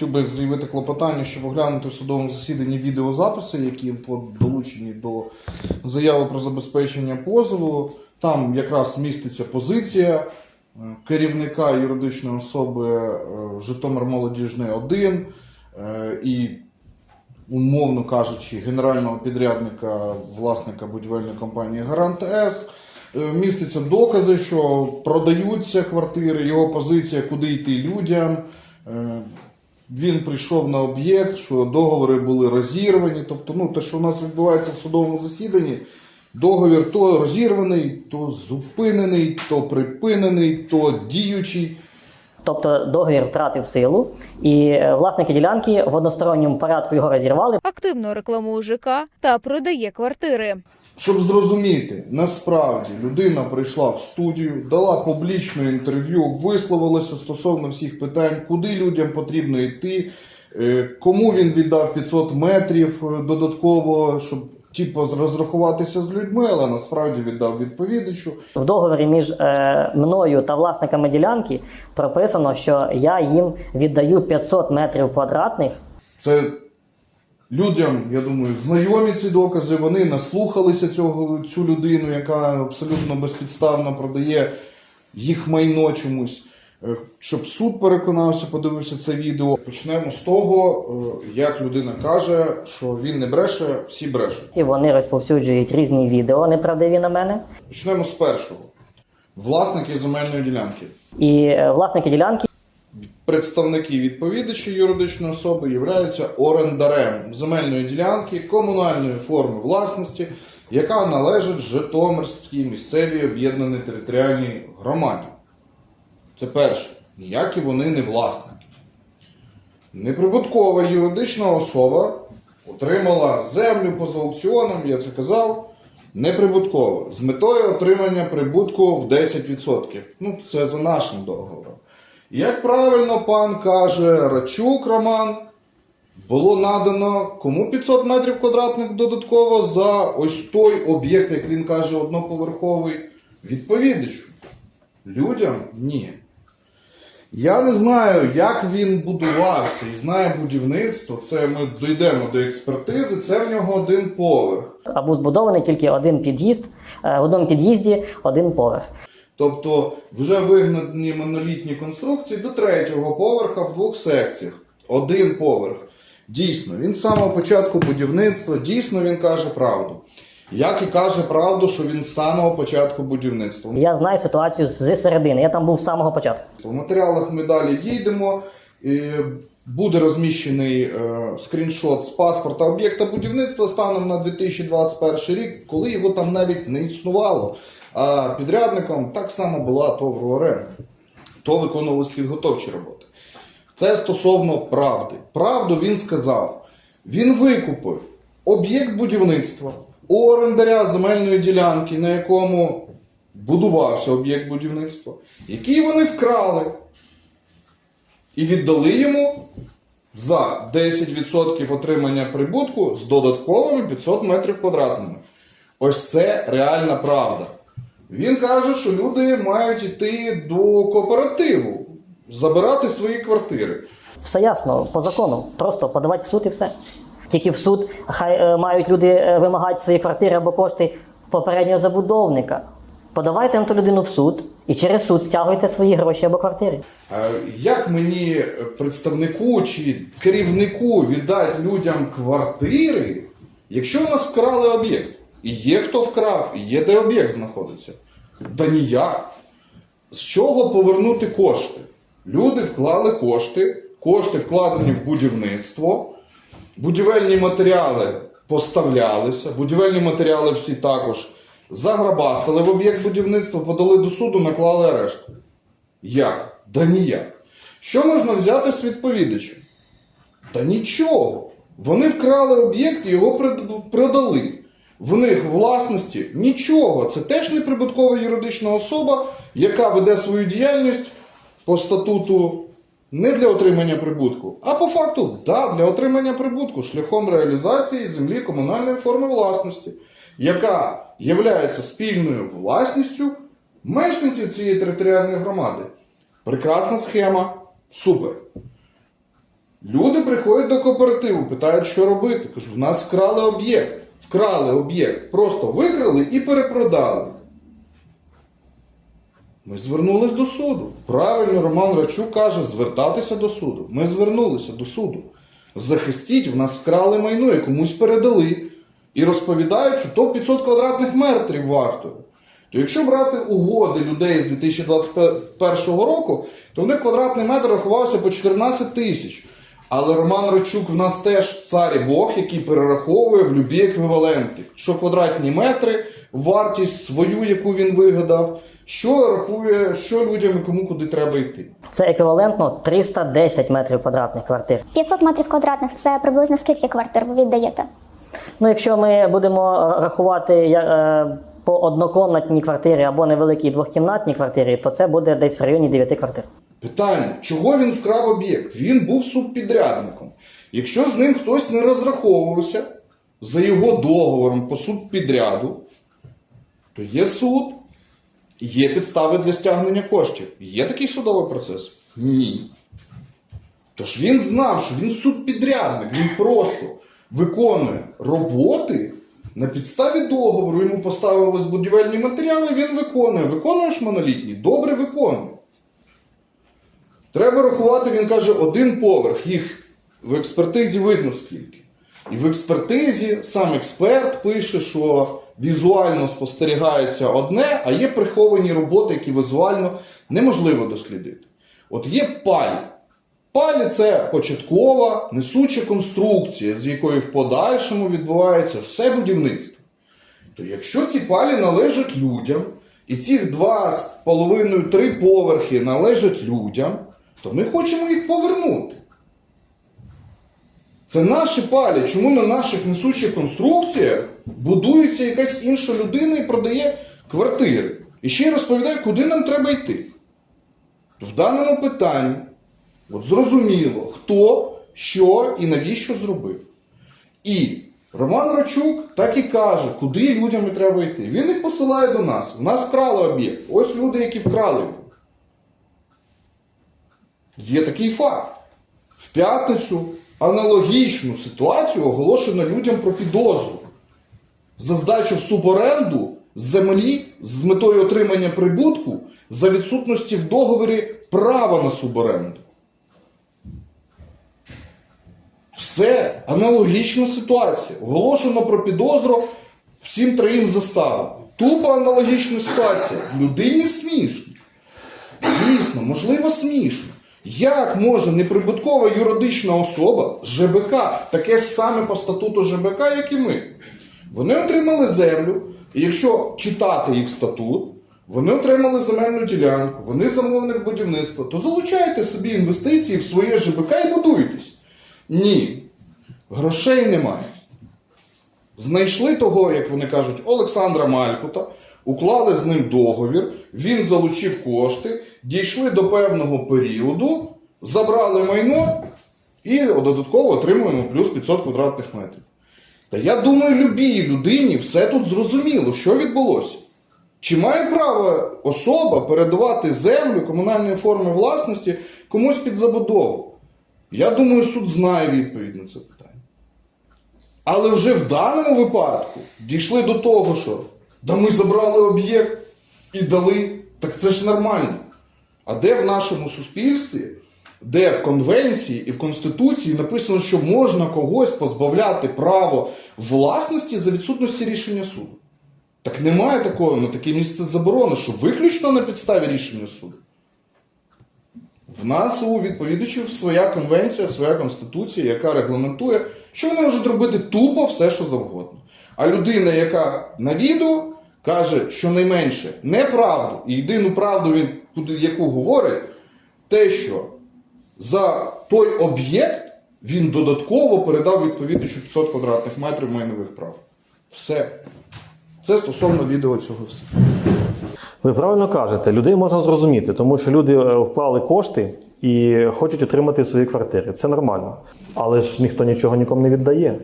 Хотів би заявити клопотання, щоб оглянути в судовому засіданні відеозаписи, які долучені до заяви про забезпечення позову. Там якраз міститься позиція е, керівника юридичної особи е, Житомир Молодіжний 1 е, і, умовно кажучи, генерального підрядника, власника будівельної компанії Гарант С. Містяться докази, що продаються квартири, його позиція, куди йти людям. Він прийшов на об'єкт, що договори були розірвані. Тобто, ну, те, що у нас відбувається в судовому засіданні, договір то розірваний, то зупинений, то припинений, то діючий. Тобто договір втратив силу, і е, власники ділянки в односторонньому порядку його розірвали. активно рекламує ЖК та продає квартири. Щоб зрозуміти, насправді людина прийшла в студію, дала публічне інтерв'ю, висловилася стосовно всіх питань, куди людям потрібно йти, е, кому він віддав 500 метрів е, додатково, щоб типу, розрахуватися з людьми, але насправді віддав відповідачу. В договорі між е, мною та власниками ділянки прописано, що я їм віддаю 500 метрів квадратних. Це людям, я думаю, знайомі ці докази. Вони наслухалися цього цю людину, яка абсолютно безпідставно продає їх майно чомусь. Е, Щоб суд переконався, подивився це відео. Почнемо з того, е, як людина каже, що він не бреше, всі брешуть. І вони розповсюджують різні відео неправдиві на мене. Почнемо з першого. Власники земельної ділянки. І е, власники ділянки Представники відповідачі юридичної особи являються орендарем земельної ділянки комунальної форми власності, яка належить Житомирській місцевій об'єднаній територіальній громаді. Це перше. Ніякі вони не власники. Неприбуткова юридична особа отримала землю поза аукціоном, я це казав, неприбутково, з метою отримання прибутку в 10%. Ну, це за нашим договором. Як правильно пан каже Рачук Роман, було надано кому 500 метрів квадратних додатково за ось той об'єкт, як він каже, одноповерховий, відповідачу. Людям ні. Я не знаю, як він будувався і знає будівництво. Це ми дійдемо до експертизи. Це в нього один поверх. а був збудований тільки один під'їзд, е, в одному під'їзді один поверх. Тобто вже вигнані монолітні конструкції до третього поверха в двох секціях. Один поверх. Дійсно, він з самого початку будівництва, дійсно він каже правду. Як і каже правду, що він з самого початку будівництва. Я знаю ситуацію з середини. Я там був з самого початку. В матеріалах ми далі дійдемо. І буде розміщений е, скріншот з паспорта об'єкта будівництва станом на 2021 рік, коли його там навіть не існувало. А підрядником так само була ТОВ РУРМ. То виконувались підготовчі роботи. Це стосовно правди. Правду він сказав. Він викупив об'єкт будівництва у орендаря земельної ділянки, на якому будувався об'єкт будівництва, який вони вкрали і віддали йому за 10% отримання прибутку з додатковими 500 метрів квадратними. Ось це реальна правда. Він каже, що люди мають йти до кооперативу, забирати свої квартири. Все ясно, по закону. Просто подавати в суд і все. Тільки в суд хай е, мають люди е, вимагати свої квартири або кошти в попереднього забудовника. Подавайте на ту людину в суд і через суд стягуйте свої гроші або квартири. Як мені представнику чи керівнику віддати людям квартири, якщо у нас вкрали об'єкт? І є хто вкрав, і є де об'єкт знаходиться. Да ніяк. З чого повернути кошти? Люди вклали кошти, кошти вкладені в будівництво, будівельні матеріали поставлялися, будівельні матеріали всі також заграбастали в об'єкт будівництва, подали до суду, наклали арешт. Як? Да ніяк. Що можна взяти з відповідача? Та нічого. Вони вкрали об'єкт і його продали. В них власності нічого. Це теж неприбуткова юридична особа, яка веде свою діяльність по статуту не для отримання прибутку, а по факту, да, для отримання прибутку шляхом реалізації землі комунальної форми власності, яка є спільною власністю мешканців цієї територіальної громади. Прекрасна схема, супер. Люди приходять до кооперативу, питають, що робити. Кажу, в нас вкрали об'єкт. Вкрали об'єкт. Просто викрали і перепродали. Ми звернулись до суду. Правильно, Роман Рачук каже, звертатися до суду. Ми звернулися до суду. Захистіть, в нас вкрали майно і комусь передали. І розповідають, що то 500 квадратних метрів вартує. То якщо брати угоди людей з 2021 року, то в них квадратний метр рахувався по 14 тисяч. Але Роман Рачук в нас теж цар і Бог, який перераховує в любі еквіваленти. Що квадратні метри, вартість свою, яку він вигадав, що рахує, що людям і кому куди треба йти. Це еквівалентно 310 метрів квадратних квартир. 500 метрів квадратних це приблизно скільки квартир ви віддаєте? Ну, якщо ми будемо е, рахувати е, по однокомнатній квартирі або невеликій двохкімнатній квартирі, то це буде десь в районі 9 квартир. Питання: чого він вкрав об'єкт? Він був субпідрядником. Якщо з ним хтось не розраховувався за його договором по субпідряду, то є суд, є підстави для стягнення коштів. Є такий судовий процес? Ні. Тож він знав, що він субпідрядник, він просто виконує роботи на підставі договору. Йому поставились будівельні матеріали, він виконує. Виконуєш монолітній? Добре виконує. Треба рахувати, він каже, один поверх. Їх в експертизі видно скільки. І в експертизі сам експерт пише, що візуально спостерігається одне, а є приховані роботи, які візуально неможливо дослідити. От є палі. Палі це початкова несуча конструкція, з якої в подальшому відбувається все будівництво. То якщо ці палі належать людям, і ці два з половиною три поверхи належать людям, то ми хочемо їх повернути. Це наші палі. Чому на наших несучих конструкціях будується якась інша людина і продає квартири? І ще й розповідає, куди нам треба йти. В даному питанні от зрозуміло, хто, що і навіщо зробив. І Роман Рачук так і каже, куди людям і треба йти. Він їх посилає до нас. У нас вкрали об'єкт. Ось люди, які вкрали його. Є такий факт. В п'ятницю аналогічну ситуацію оголошено людям про підозру за здачу в суборенду землі з метою отримання прибутку за відсутності в договорі права на суборенду. Все аналогічна ситуація. Оголошено про підозру всім троїм заставам. Тупо аналогічна ситуація. Людині смішно. Дійсно, можливо, смішно. Як може неприбуткова юридична особа ЖБК, таке ж саме по статуту ЖБК, як і ми? Вони отримали землю, і якщо читати їх статут, вони отримали земельну ділянку, вони замовник будівництва, то залучайте собі інвестиції в своє ЖБК і будуйтесь. Ні, грошей немає. Знайшли того, як вони кажуть, Олександра Малькута, уклали з ним договір, він залучив кошти, дійшли до певного періоду, забрали майно і додатково отримуємо плюс 500 квадратних метрів. Та я думаю, любій людині все тут зрозуміло, що відбулося. Чи має право особа передавати землю комунальної форми власності комусь під забудову? Я думаю, суд знає відповідь на це питання. Але вже в даному випадку дійшли до того, що да ми забрали об'єкт і дали, так це ж нормально. А де в нашому суспільстві, де в Конвенції і в Конституції написано, що можна когось позбавляти право власності за відсутності рішення суду? Так немає такого, на таке місце заборони, що виключно на підставі рішення суду. В нас у відповідачів своя конвенція, своя конституція, яка регламентує, що вони можуть робити тупо все, що завгодно. А людина, яка на відео каже, щонайменше неправду і єдину правду, він, яку говорить, те, що за той об'єкт він додатково передав відповідачу 500 квадратних метрів майнових прав. Все. Це стосовно відео цього все. Ви правильно кажете, людей можна зрозуміти, тому що люди е, вклали кошти і хочуть отримати свої квартири. Це нормально. Але ж ніхто нічого нікому не віддає.